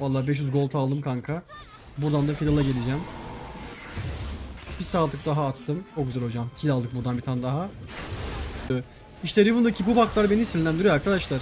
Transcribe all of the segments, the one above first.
Vallahi 500 gold aldım kanka. Buradan da Fiddle'a geleceğim. Bir saatlik daha attım. Çok güzel hocam. Kill aldık buradan bir tane daha. İşte Riven'daki bu baklar beni sinirlendiriyor arkadaşlar.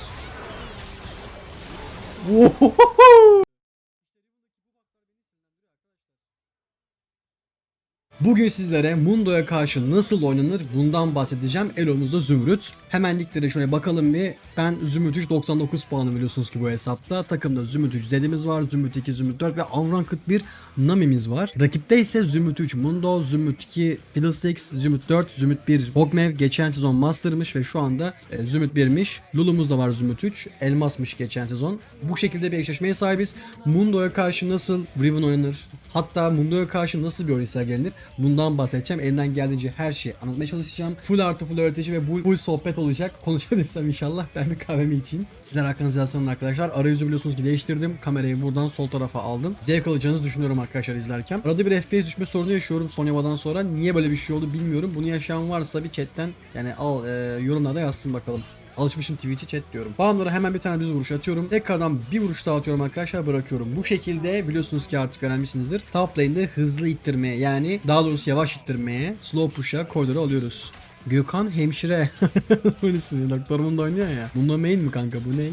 Bugün sizlere Mundo'ya karşı nasıl oynanır bundan bahsedeceğim. Elo'muzda Zümrüt. Hemen liglere şöyle bakalım bir. Ben Zümrüt 3 99 puanı biliyorsunuz ki bu hesapta. Takımda Zümrüt 3 Zed'imiz var. Zümrüt 2, Zümrüt 4 ve Unranked 1 Nami'miz var. Rakipte ise Zümrüt 3 Mundo, Zümrüt 2 Fiddlesticks, Zümrüt 4, Zümrüt 1 Hogmev. Geçen sezon Master'mış ve şu anda e, Zümrüt 1'miş. Lulu'muz da var Zümrüt 3. Elmas'mış geçen sezon. Bu şekilde bir eşleşmeye sahibiz. Mundo'ya karşı nasıl Riven oynanır? Hatta Mundo'ya karşı nasıl bir oyun sergilenir? Bundan bahsedeceğim. Elimden geldiğince her şeyi anlatmaya çalışacağım. Full artı full öğretici ve full sohbet olacak. Konuşabilirsem inşallah ben bir kahvemi için. Sizler hakkınızı yazsanın arkadaşlar. Arayüzü biliyorsunuz ki değiştirdim. Kamerayı buradan sol tarafa aldım. Zevk alacağınızı düşünüyorum arkadaşlar izlerken. Arada bir FPS düşme sorunu yaşıyorum son yavadan sonra. Niye böyle bir şey oldu bilmiyorum. Bunu yaşayan varsa bir chatten yani al e, yorumlarda yazsın bakalım. Alışmışım Twitch'e chat diyorum. Bağımlara hemen bir tane düz vuruş atıyorum. Tekrardan bir vuruş daha atıyorum arkadaşlar bırakıyorum. Bu şekilde biliyorsunuz ki artık öğrenmişsinizdir. Top lane'de hızlı ittirmeye yani daha doğrusu yavaş ittirmeye slow push'a koridoru alıyoruz. Gökhan Hemşire. Öyle ismi. Doktorumun da oynuyor ya. Bunda main mi kanka bu ne?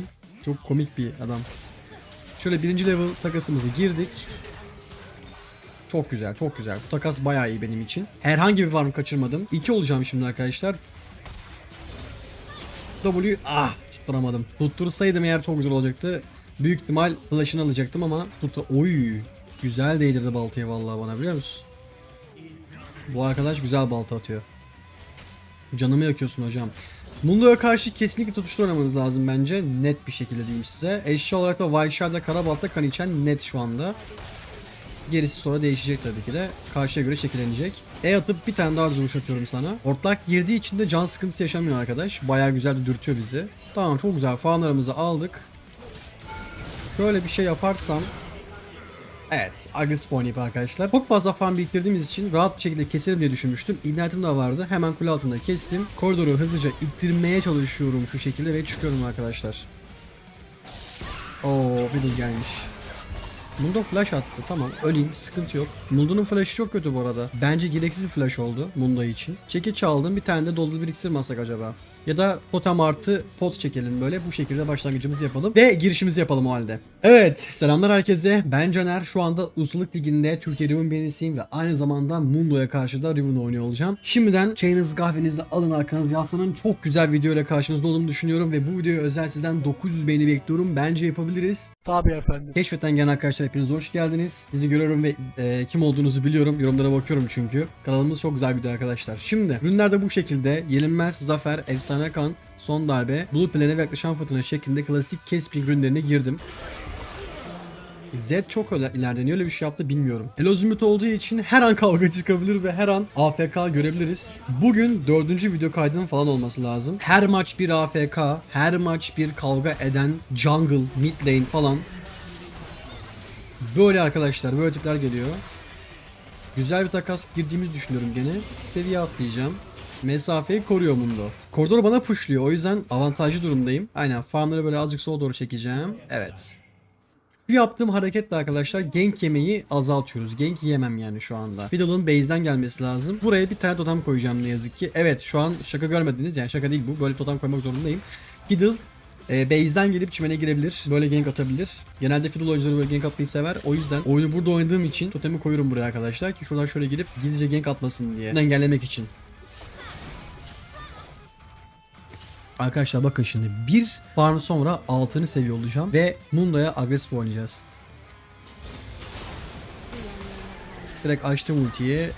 Çok komik bir adam. Şöyle birinci level takasımızı girdik. Çok güzel, çok güzel. Bu takas bayağı iyi benim için. Herhangi bir farm kaçırmadım. 2 olacağım şimdi arkadaşlar. W ah tutturamadım. Tuttursaydım eğer çok güzel olacaktı. Büyük ihtimal flash'ını alacaktım ama tuttur. Oy. Güzel değdirdi baltayı vallahi bana biliyor musun? Bu arkadaş güzel balta atıyor. Canımı yakıyorsun hocam. Mundo'ya karşı kesinlikle tutuştur oynamanız lazım bence. Net bir şekilde diyeyim size. Eşya olarak da Wildshard'la Karabalt'la kan içen net şu anda. Gerisi sonra değişecek tabii ki de. Karşıya göre şekillenecek. E atıp bir tane daha vuruş atıyorum sana. Ortak girdiği için de can sıkıntısı yaşamıyor arkadaş. Bayağı güzel dürtüyor bizi. Tamam çok güzel. Faanlarımızı aldık. Şöyle bir şey yaparsam Evet, agresif oynayıp arkadaşlar. Çok fazla fan biriktirdiğimiz için rahat bir şekilde keserim diye düşünmüştüm. İgnitim de vardı. Hemen kule altında kestim. Koridoru hızlıca ittirmeye çalışıyorum şu şekilde ve çıkıyorum arkadaşlar. Oo, Fiddle gelmiş. Mundo flash attı. Tamam öleyim sıkıntı yok. Mundo'nun flash'ı çok kötü bu arada. Bence gereksiz bir flash oldu Mundo için. Çeki çaldım bir tane de dolu bir iksir mi alsak acaba? Ya da totem artı pot çekelim böyle. Bu şekilde başlangıcımızı yapalım. Ve girişimizi yapalım o halde. Evet selamlar herkese. Ben Caner. Şu anda Ustalık Ligi'nde Türkiye Riven birincisiyim ve aynı zamanda Mundo'ya karşı da Riven oynuyor olacağım. Şimdiden çayınızı kahvenizi alın arkanız yaslanın. Çok güzel video ile karşınızda olduğumu düşünüyorum ve bu videoya özel sizden 900 beğeni bekliyorum. Bence yapabiliriz. Tabii efendim. Keşfetten gelen arkadaşlar hepiniz hoş geldiniz. Sizi görüyorum ve e, kim olduğunuzu biliyorum. Yorumlara bakıyorum çünkü. Kanalımız çok güzel video arkadaşlar. Şimdi ürünler de bu şekilde. Yenilmez, Zafer, Efsane Kan, Son Darbe, Blue Plan'e ve yaklaşan fırtına şeklinde klasik Kesping ürünlerine girdim. Z çok ileride niye öyle bir şey yaptı bilmiyorum. Elo Zümrüt olduğu için her an kavga çıkabilir ve her an AFK görebiliriz. Bugün dördüncü video kaydının falan olması lazım. Her maç bir AFK, her maç bir kavga eden jungle, mid lane falan. Böyle arkadaşlar böyle tipler geliyor. Güzel bir takas girdiğimizi düşünüyorum gene. Seviye atlayacağım. Mesafeyi koruyor Mundo. Koridor bana pushluyor o yüzden avantajlı durumdayım. Aynen farmları böyle azıcık sola doğru çekeceğim. Evet. Şu yaptığım hareketle arkadaşlar gank yemeyi azaltıyoruz. Gank yemem yani şu anda. Fiddle'ın base'den gelmesi lazım. Buraya bir tane totem koyacağım ne yazık ki. Evet şu an şaka görmediniz yani şaka değil bu. Böyle totem koymak zorundayım. Fiddle e, base'den gelip çimene girebilir. Böyle gank atabilir. Genelde Fiddle oyuncuları böyle gank atmayı sever. O yüzden oyunu burada oynadığım için totemi koyuyorum buraya arkadaşlar ki şuradan şöyle girip gizlice gank atmasın diye. Bunu engellemek için. Arkadaşlar bakın şimdi bir farm sonra altını seviye olacağım ve Mundo'ya agresif oynayacağız. Direkt açtım ultiyi.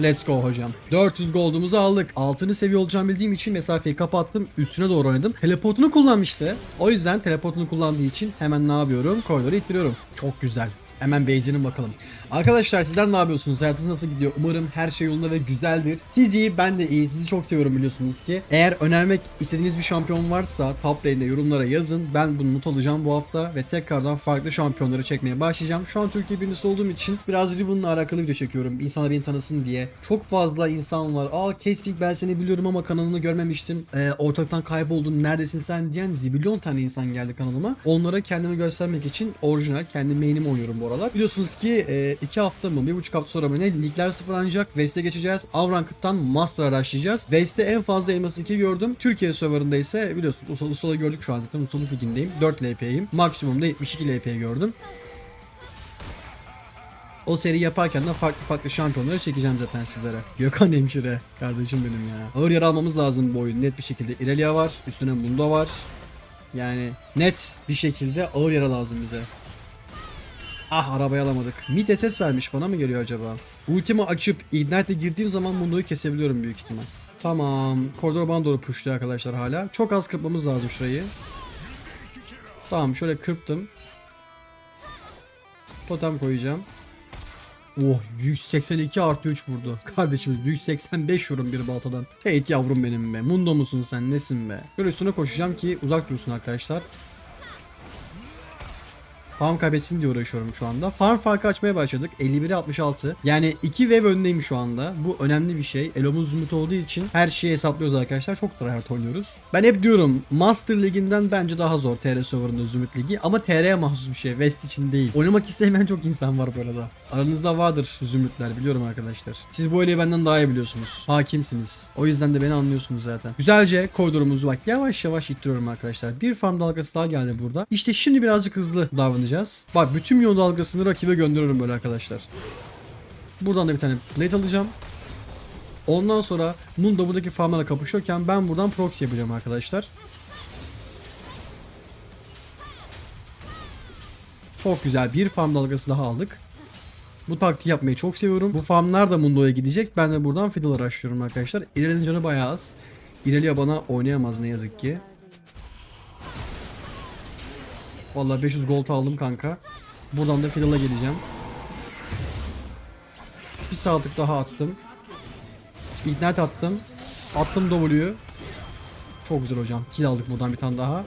Let's go hocam. 400 gold'umuzu aldık. Altını seviye olacağım bildiğim için mesafeyi kapattım. Üstüne doğru oynadım. Teleportunu kullanmıştı. O yüzden teleportunu kullandığı için hemen ne yapıyorum? Koridoru ittiriyorum. Çok güzel. Hemen base'inin bakalım. Arkadaşlar sizler ne yapıyorsunuz? Hayatınız nasıl gidiyor? Umarım her şey yolunda ve güzeldir. Siz iyi, ben de iyi. Sizi çok seviyorum biliyorsunuz ki. Eğer önermek istediğiniz bir şampiyon varsa top lane'de yorumlara yazın. Ben bunu not alacağım bu hafta ve tekrardan farklı şampiyonları çekmeye başlayacağım. Şu an Türkiye birincisi olduğum için biraz Riven'la alakalı video çekiyorum. İnsanlar beni tanısın diye. Çok fazla insan var. Aa Caseping ben seni biliyorum ama kanalını görmemiştim. Ee, ortaktan kayboldun. Neredesin sen diyen zibilyon tane insan geldi kanalıma. Onlara kendimi göstermek için orijinal kendi main'imi oynuyorum bu aralar. Biliyorsunuz ki e, iki hafta mı bir buçuk hafta sonra mı ne ligler sıfırlanacak. West'e geçeceğiz. Avrankıt'tan Master araştıracağız. West'te en fazla elmas 2 gördüm. Türkiye serverında ise biliyorsunuz Usta, Usta'da gördük şu an zaten. Ustalık ligindeyim. 4 LP'yim. Maksimumda 72 LP gördüm. O seri yaparken de farklı farklı şampiyonları çekeceğim zaten sizlere. Gökhan Hemşire kardeşim benim ya. Ağır yer almamız lazım bu oyun net bir şekilde. Irelia var, üstüne Mundo var. Yani net bir şekilde ağır yara lazım bize. Ah arabayı alamadık. Mid SS vermiş bana mı geliyor acaba? Ultimi açıp Ignite'e girdiğim zaman Mundo'yu kesebiliyorum büyük ihtimal. Tamam. Koridor bana doğru pushluyor arkadaşlar hala. Çok az kırpmamız lazım şurayı. Tamam şöyle kırptım. Totem koyacağım. Oh 182 artı 3 vurdu. Kardeşimiz 185 yorum bir baltadan. Hey yavrum benim be. Mundo musun sen nesin be? Böyle üstüne koşacağım ki uzak dursun arkadaşlar. Farm kaybetsin diye uğraşıyorum şu anda. Farm farkı açmaya başladık. 51'e 66. Yani 2 wave öndeyim şu anda. Bu önemli bir şey. Elomuz zümrüt olduğu için her şeyi hesaplıyoruz arkadaşlar. Çok tryhard oynuyoruz. Ben hep diyorum Master Ligi'nden bence daha zor TR serverında Zümrüt Ligi. Ama TR'ye mahsus bir şey. West için değil. Oynamak istemeyen çok insan var bu arada. Aranızda vardır Zümrütler biliyorum arkadaşlar. Siz bu oyunu benden daha iyi biliyorsunuz. Hakimsiniz. O yüzden de beni anlıyorsunuz zaten. Güzelce koridorumuzu bak yavaş yavaş ittiriyorum arkadaşlar. Bir farm dalgası daha geldi burada. İşte şimdi birazcık hızlı davranacağız. Bak bütün milyon dalgasını rakibe gönderiyorum böyle arkadaşlar. Buradan da bir tane plate alacağım. Ondan sonra Mundo buradaki farmlarla kapışıyorken ben buradan proxy yapacağım arkadaşlar. Çok güzel bir farm dalgası daha aldık. Bu taktiği yapmayı çok seviyorum. Bu farmlar da Mundo'ya gidecek. Ben de buradan fiddle araştırıyorum arkadaşlar. İrelia'nın canı bayağı az. Irelia bana oynayamaz ne yazık ki. Vallahi 500 gold aldım kanka. Buradan da fiddle'a geleceğim. Bir saatlik daha attım. Ignite attım. Attım W'yu. Çok güzel hocam. Kill aldık buradan bir tane daha.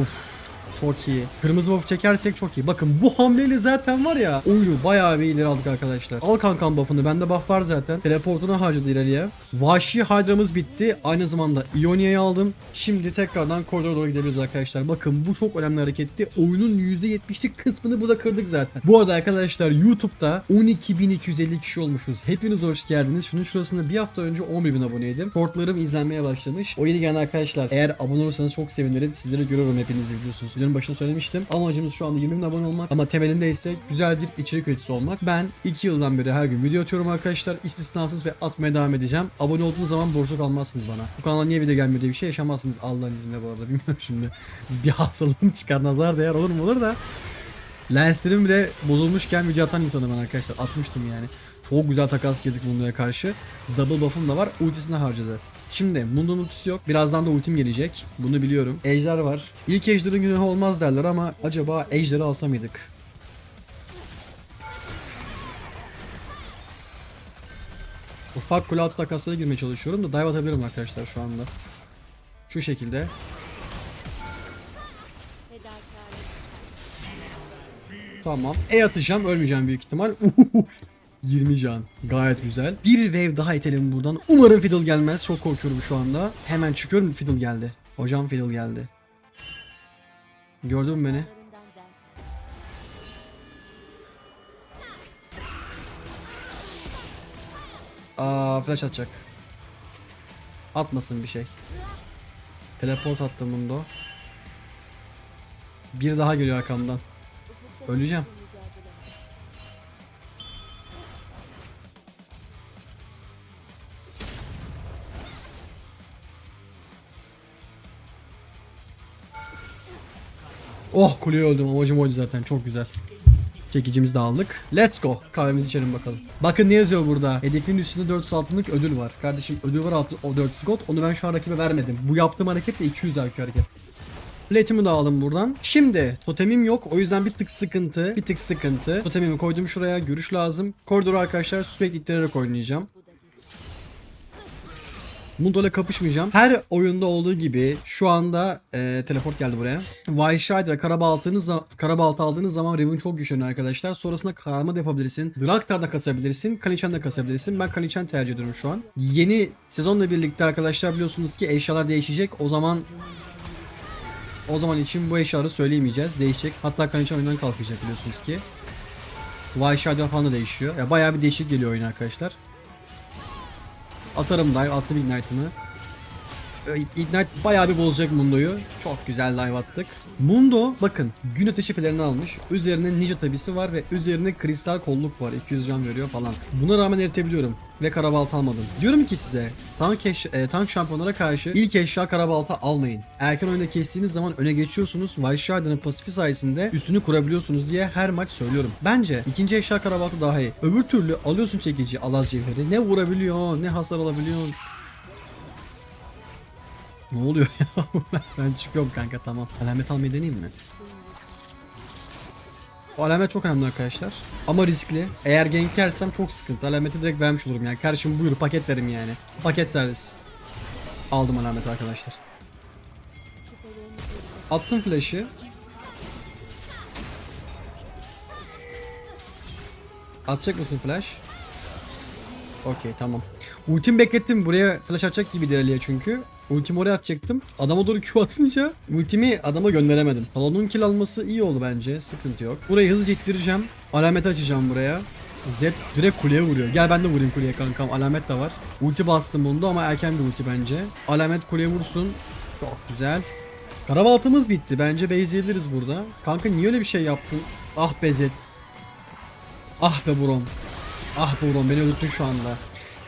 Of. Çok iyi. Kırmızı buff çekersek çok iyi. Bakın bu hamleyle zaten var ya oyunu bayağı bir ileri aldık arkadaşlar. Al kankam buff'ını. Bende buff var zaten. Teleportuna harcadı ileriye. Vahşi Hydra'mız bitti. Aynı zamanda Ionia'yı aldım. Şimdi tekrardan koridora doğru gidebiliriz arkadaşlar. Bakın bu çok önemli hareketti. Oyunun %70'lik kısmını burada kırdık zaten. Bu arada arkadaşlar YouTube'da 12.250 kişi olmuşuz. Hepiniz hoş geldiniz. Şunun şurasında bir hafta önce 11.000 aboneydim. Portlarım izlenmeye başlamış. O yeni gelen arkadaşlar eğer abone olursanız çok sevinirim. Sizleri görüyorum hepinizi biliyorsunuz. Videonun başında söylemiştim. Amacımız şu anda 20.000 abone olmak ama temelinde ise güzel bir içerik üreticisi olmak. Ben 2 yıldan beri her gün video atıyorum arkadaşlar. İstisnasız ve atmaya devam edeceğim. Abone olduğunuz zaman borçlu kalmazsınız bana. Bu kanala niye video gelmiyor diye bir şey yaşamazsınız Allah'ın izniyle bu arada. Bilmiyorum şimdi. Bir hastalığım çıkar nazar değer olur mu olur da. Lenslerim bile bozulmuşken video atan insanım ben arkadaşlar. Atmıştım yani. Çok güzel takas girdik Mundo'ya karşı. Double buff'um da var. Ultisini harcadı. Şimdi Mundo'nun ultisi yok. Birazdan da ultim gelecek. Bunu biliyorum. Ejder var. İlk Ejder'ın günahı olmaz derler ama acaba Ejder'i alsa mıydık? Ufak kule altı takaslara girmeye çalışıyorum da dive atabilirim arkadaşlar şu anda. Şu şekilde. Tamam. E atacağım. Ölmeyeceğim büyük ihtimal. 20 can. Gayet güzel. Bir wave daha itelim buradan. Umarım Fiddle gelmez. Çok korkuyorum şu anda. Hemen çıkıyorum. Fiddle geldi. Hocam Fiddle geldi. Gördün mü beni? Aa flash atacak. Atmasın bir şey. Teleport attım bunda. Bir daha geliyor arkamdan. Öleceğim. Oh kuleye öldüm amacım oydu zaten çok güzel. Çekicimizi de aldık. Let's go. Kahvemizi içelim bakalım. Bakın ne yazıyor burada. Hedefin üstünde 400 altınlık ödül var. Kardeşim ödül var altı, o 400 gold. Onu ben şu an rakibe vermedim. Bu yaptığım hareket de 200 IQ hareket. Plate'imi de aldım buradan. Şimdi totemim yok. O yüzden bir tık sıkıntı. Bir tık sıkıntı. Totemimi koydum şuraya. Görüş lazım. Koridoru arkadaşlar sürekli ittirerek oynayacağım. Mundo'yla kapışmayacağım. Her oyunda olduğu gibi şu anda e, teleport geldi buraya. Vayshidra karabaltınız karabaltı aldığınız zaman Riven çok güçleniyor arkadaşlar. Sonrasında karma da yapabilirsin. Draktar da kasabilirsin. Kalichan da kasabilirsin. Ben Kalichan tercih ediyorum şu an. Yeni sezonla birlikte arkadaşlar biliyorsunuz ki eşyalar değişecek. O zaman o zaman için bu eşyaları söyleyemeyeceğiz. Değişecek. Hatta Kalichan oyundan kalkacak biliyorsunuz ki. Vayshidra falan da değişiyor. Ya bayağı bir değişik geliyor oyun arkadaşlar. Atarım dive, attım ignite'ımı. Ee, Ignite bayağı bir bozacak Mundo'yu. Çok güzel dive attık. Mundo bakın gün ateşi pelerini almış. Üzerine ninja tabisi var ve üzerine kristal kolluk var. 200 can veriyor falan. Buna rağmen eritebiliyorum. Ve karabalta almadım. Diyorum ki size tank, eş, e, tank şampiyonlara karşı ilk eşya karabalta almayın. Erken oyunda kestiğiniz zaman öne geçiyorsunuz. Vaysharda'nın pasifi sayesinde üstünü kurabiliyorsunuz diye her maç söylüyorum. Bence ikinci eşya karabalta daha iyi. Öbür türlü alıyorsun çekici alaz cevheri. Ne vurabiliyor ne hasar alabiliyor. Ne oluyor ya? ben çıkıyorum kanka tamam. Alamet almayı deneyeyim mi? O alamet çok önemli arkadaşlar. Ama riskli. Eğer gank yersem çok sıkıntı. Alameti direkt vermiş olurum yani. Kardeşim buyur paket verim yani. Paket servis. Aldım alameti arkadaşlar. Attım flash'ı. Atacak mısın flash? Okey tamam. Ultim beklettim. Buraya flash atacak gibi Ali'ye çünkü. Ultimi oraya atacaktım. Adama doğru Q atınca ultimi adama gönderemedim. Talon'un kill alması iyi oldu bence. Sıkıntı yok. Burayı hızlıca ittireceğim. Alamet açacağım buraya. Z direkt kuleye vuruyor. Gel ben de vurayım kuleye kankam. Alamet de var. Ulti bastım bunda ama erken bir ulti bence. Alamet kuleye vursun. Çok güzel. Karabaltımız bitti. Bence base'leyebiliriz burada. Kanka niye öyle bir şey yaptın? Ah be Zed. Ah be Brom. Ah be Brom beni öldürdün şu anda.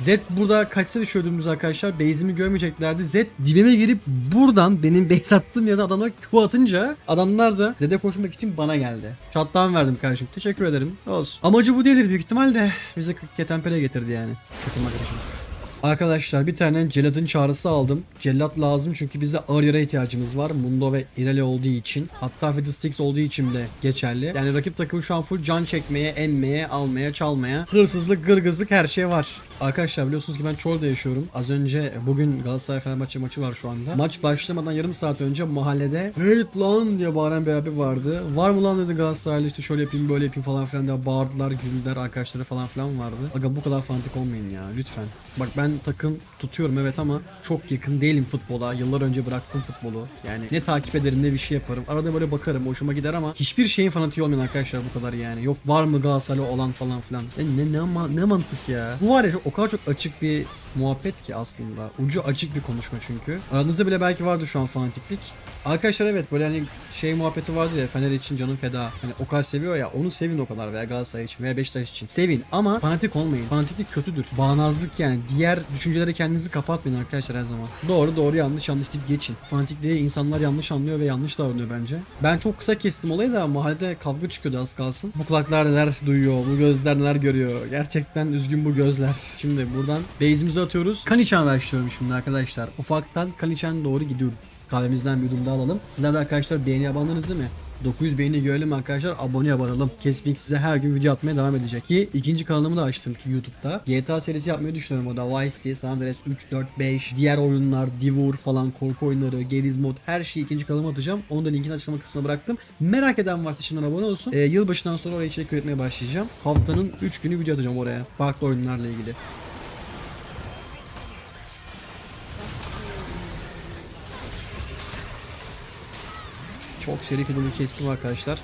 Z burada kaçsa düşürdüğümüz arkadaşlar base'imi görmeyeceklerdi. Z dibime girip buradan benim base attığım ya da adamlar Q atınca adamlar da Z'de koşmak için bana geldi. Çattan verdim kardeşim. Teşekkür ederim. Olsun. Amacı bu değildir büyük ihtimal de bize ketempele getirdi yani. Takım arkadaşımız. Arkadaşlar bir tane Cellat'ın çağrısı aldım. Cellat lazım çünkü bize ağır yara ihtiyacımız var. Mundo ve Irelia olduğu için. Hatta Fiddlesticks olduğu için de geçerli. Yani rakip takım şu an full can çekmeye, emmeye, almaya, çalmaya. Hırsızlık, gırgızlık her şey var. Arkadaşlar biliyorsunuz ki ben Çorlu'da yaşıyorum. Az önce bugün Galatasaray Fenerbahçe maçı var şu anda. Maç başlamadan yarım saat önce mahallede Heyt lan diye bağıran bir abi vardı. Var mı lan dedi Galatasaraylı işte şöyle yapayım böyle yapayım falan filan diye bağırdılar güldüler arkadaşları falan filan vardı. Aga bu kadar fanatik olmayın ya lütfen. Bak ben takım tutuyorum evet ama çok yakın değilim futbola. Yıllar önce bıraktım futbolu. Yani ne takip ederim ne bir şey yaparım. Arada böyle bakarım hoşuma gider ama hiçbir şeyin fanatiği olmayan arkadaşlar bu kadar yani. Yok var mı Galatasaraylı olan falan filan. Ya ne, ne, ne mantık ya. Bu var ya o kadar çok açık bir muhabbet ki aslında. Ucu açık bir konuşma çünkü. Aranızda bile belki vardı şu an fanatiklik. Arkadaşlar evet böyle hani şey muhabbeti vardı ya Fener için canın feda. Hani o kadar seviyor ya onu sevin o kadar veya Galatasaray için veya Beşiktaş için. Sevin ama fanatik olmayın. Fanatiklik kötüdür. Bağnazlık yani. Diğer düşüncelere kendinizi kapatmayın arkadaşlar her zaman. Doğru doğru yanlış yanlış deyip geçin. Fanatikliği insanlar yanlış anlıyor ve yanlış davranıyor bence. Ben çok kısa kestim olayı da mahallede kavga çıkıyordu az kalsın. Bu kulaklar neler duyuyor, bu gözler neler görüyor. Gerçekten üzgün bu gözler. Şimdi buradan base'imizi atıyoruz. Kaniçan başlıyorum şimdi arkadaşlar. Ufaktan Kaniçan doğru gidiyoruz. Kahvemizden bir yudum daha alalım. Sizler de arkadaşlar beğeni abandınız değil mi? 900 beğeni görelim arkadaşlar abone olalım. Kesmik size her gün video atmaya devam edecek. Ki ikinci kanalımı da açtım YouTube'da. GTA serisi yapmayı düşünüyorum o da Vice City, San Andreas 3, 4, 5, diğer oyunlar, Divur falan, korku oyunları, Geriz mod her şeyi ikinci kanalıma atacağım. Onu da linkini açıklama kısmına bıraktım. Merak eden varsa şimdiden abone olsun. Ee, yılbaşından sonra oraya içerik üretmeye başlayacağım. Haftanın 3 günü video atacağım oraya. Farklı oyunlarla ilgili. Çok seri fiddle'ı kestim arkadaşlar.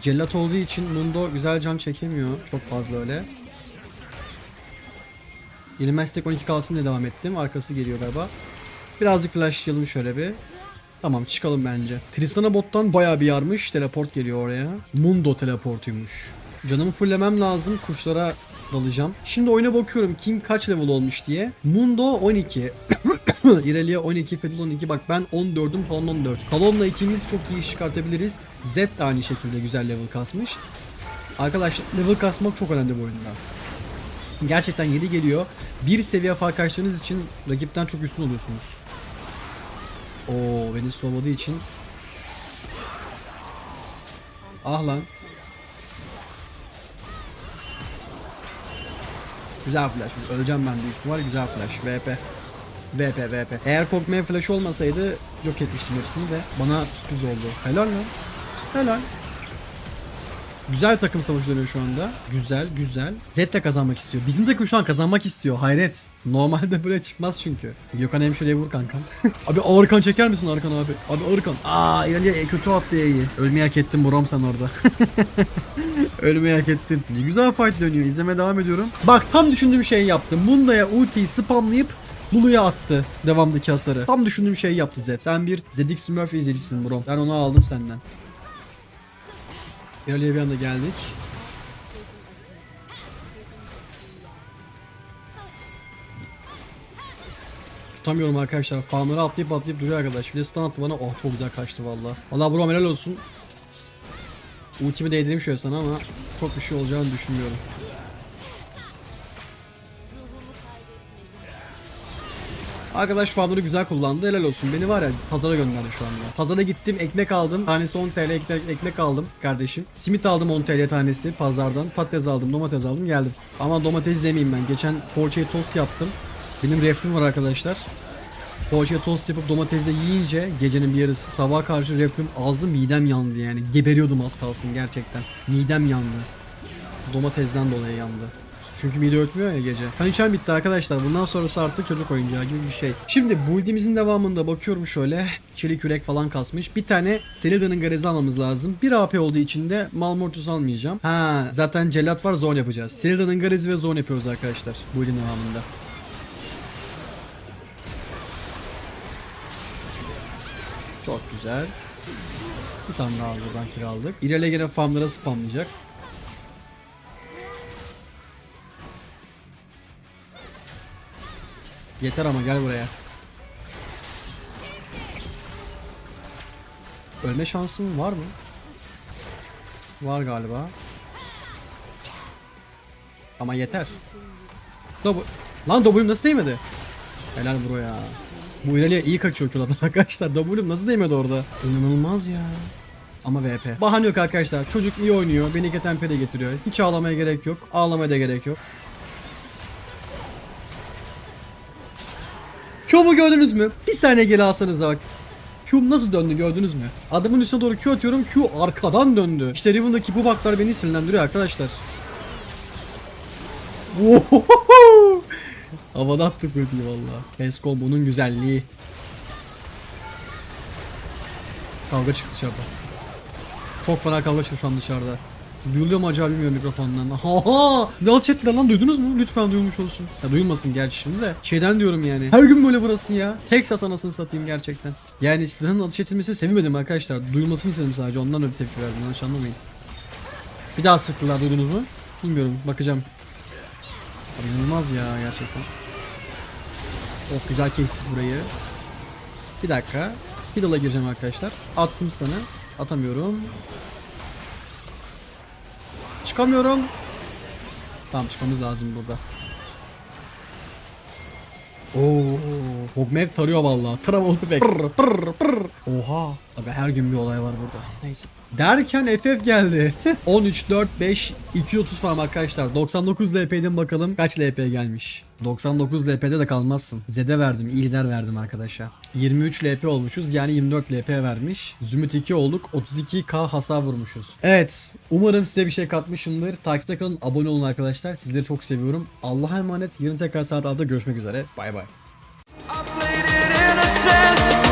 Cellat olduğu için Mundo güzel can çekemiyor. Çok fazla öyle. Yenilmez tek 12 kalsın diye devam ettim. Arkası geliyor galiba. Birazcık flashlayalım şöyle bir. Tamam çıkalım bence. Tristana bottan bayağı bir yarmış. Teleport geliyor oraya. Mundo teleportuymuş. Canımı fulllemem lazım. Kuşlara dalacağım. Şimdi oyuna bakıyorum kim kaç level olmuş diye. Mundo 12. Irelia 12, Fiddle 12. Bak ben 14'üm Talon 14. Talon'la ikimiz çok iyi iş çıkartabiliriz. Z de aynı şekilde güzel level kasmış. Arkadaşlar level kasmak çok önemli bu oyunda. Gerçekten yeri geliyor. Bir seviye fark açtığınız için rakipten çok üstün oluyorsunuz. Oo beni slowladığı için Ah lan. Güzel flash. Öleceğim ben büyük ihtimal. Güzel flash. VP. VP VP. Eğer korkmaya flash olmasaydı yok etmiştim hepsini de. Bana sürpriz oldu. Helal lan. Helal. Güzel takım savaşı dönüyor şu anda. Güzel güzel. Z de kazanmak istiyor. Bizim takım şu an kazanmak istiyor. Hayret. Normalde böyle çıkmaz çünkü. Gökhan hemşireye vur kankam. abi Arkan çeker misin Arkan abi? Abi Arkan. Aa İleriye kötü attı iyi. Ölmeyi hak ettin Buram sen orada. Ölmeyi hak ettin. Ne güzel fight dönüyor. İzlemeye devam ediyorum. Bak tam düşündüğüm şeyi yaptım. Munda'ya ultiyi spamlayıp Lulu'ya attı devamdaki hasarı. Tam düşündüğüm şeyi yaptı Zed. Sen bir Zedik Smurf izleyicisin bro. Ben onu aldım senden. İlerleye bir anda geldik. Tutamıyorum arkadaşlar. Farmları atlayıp atlayıp duruyor arkadaş. Bir de stun attı bana. Oh çok güzel kaçtı valla. Valla bro helal olsun. Ultimi değdireyim şöyle sana ama çok bir şey olacağını düşünmüyorum. Arkadaş farmları güzel kullandı. Helal olsun. Beni var ya pazara gönderdi şu anda. Pazara gittim ekmek aldım. Tanesi 10 TL ek- ekmek aldım kardeşim. Simit aldım 10 TL tanesi pazardan. Patates aldım, domates aldım geldim. Ama domates demeyeyim ben. Geçen poğaçayı tost yaptım. Benim reflüm var arkadaşlar. Poğaçaya tost yapıp domatesle yiyince gecenin bir yarısı sabaha karşı reflüm ağzım midem yandı yani. Geberiyordum az kalsın gerçekten. Midem yandı. Domatesden dolayı yandı. Çünkü mide ötmüyor ya gece. Kaniçen bitti arkadaşlar. Bundan sonrası artık çocuk oyuncağı gibi bir şey. Şimdi build'imizin devamında bakıyorum şöyle. Çelik yürek falan kasmış. Bir tane Selida'nın garezi almamız lazım. Bir AP olduğu için de Malmortus almayacağım. Ha zaten celat var zone yapacağız. Selida'nın garezi ve zone yapıyoruz arkadaşlar. Build'in devamında. Çok güzel. Bir tane daha buradan kiraladık. İlerle gene farmlara spamlayacak. Yeter ama gel buraya. Ölme şansım var mı? Var galiba. Ama yeter. Double. Lan W'm nasıl değmedi? Helal bro ya. Bu ileriye iyi kaçıyor kilodan arkadaşlar. W'm nasıl değmedi orada? İnanılmaz ya. Ama VP. Bahane yok arkadaşlar. Çocuk iyi oynuyor. Beni tempe de getiriyor. Hiç ağlamaya gerek yok. Ağlamaya da gerek yok. Mü? Bir saniye geri alsanıza bak. Q'm nasıl döndü gördünüz mü? Adamın üstüne doğru Q atıyorum Q arkadan döndü. İşte Riven'daki bu baklar beni sinirlendiriyor arkadaşlar. Havada attık ultiyi valla. Escom bunun güzelliği. Kavga çıktı dışarıda. Çok fena kavga çıktı şu an dışarıda. Duyuluyor mu acaba bilmiyorum mikrofondan. Ha Ne alt chatler lan duydunuz mu? Lütfen duyulmuş olsun. Ya duyulmasın gerçi şimdi de. Şeyden diyorum yani. Her gün böyle burası ya. Texas anasını satayım gerçekten. Yani silahın alış edilmesini sevinmedim arkadaşlar. Duyulmasını istedim sadece. Ondan öyle tepki verdim. Yanlış anlamayın. Bir daha sıktılar duydunuz mu? Bilmiyorum. Bakacağım. Abi inanılmaz ya gerçekten. Çok güzel kestik burayı. Bir dakika. Fiddle'a gireceğim arkadaşlar. Attım stun'ı. Atamıyorum. Çıkamıyorum. Tamam çıkmamız lazım burada. Oo, Hogmev tarıyor vallahi. Travolta back. Pırr, pırr, pırr. Oha. Abi her gün bir olay var burada. Neyse. Derken FF geldi. 13, 4, 5, 230 farm arkadaşlar. 99 LP'den bakalım kaç LP gelmiş. 99 LP'de de kalmazsın. Z'de verdim, İlder verdim arkadaşa. 23 LP olmuşuz yani 24 LP vermiş. Zümrüt 2 olduk 32k hasar vurmuşuz. Evet umarım size bir şey katmışımdır. Takipte kalın abone olun arkadaşlar. Sizleri çok seviyorum. Allah'a emanet. Yarın tekrar saat 6'da görüşmek üzere. Bay bay. sense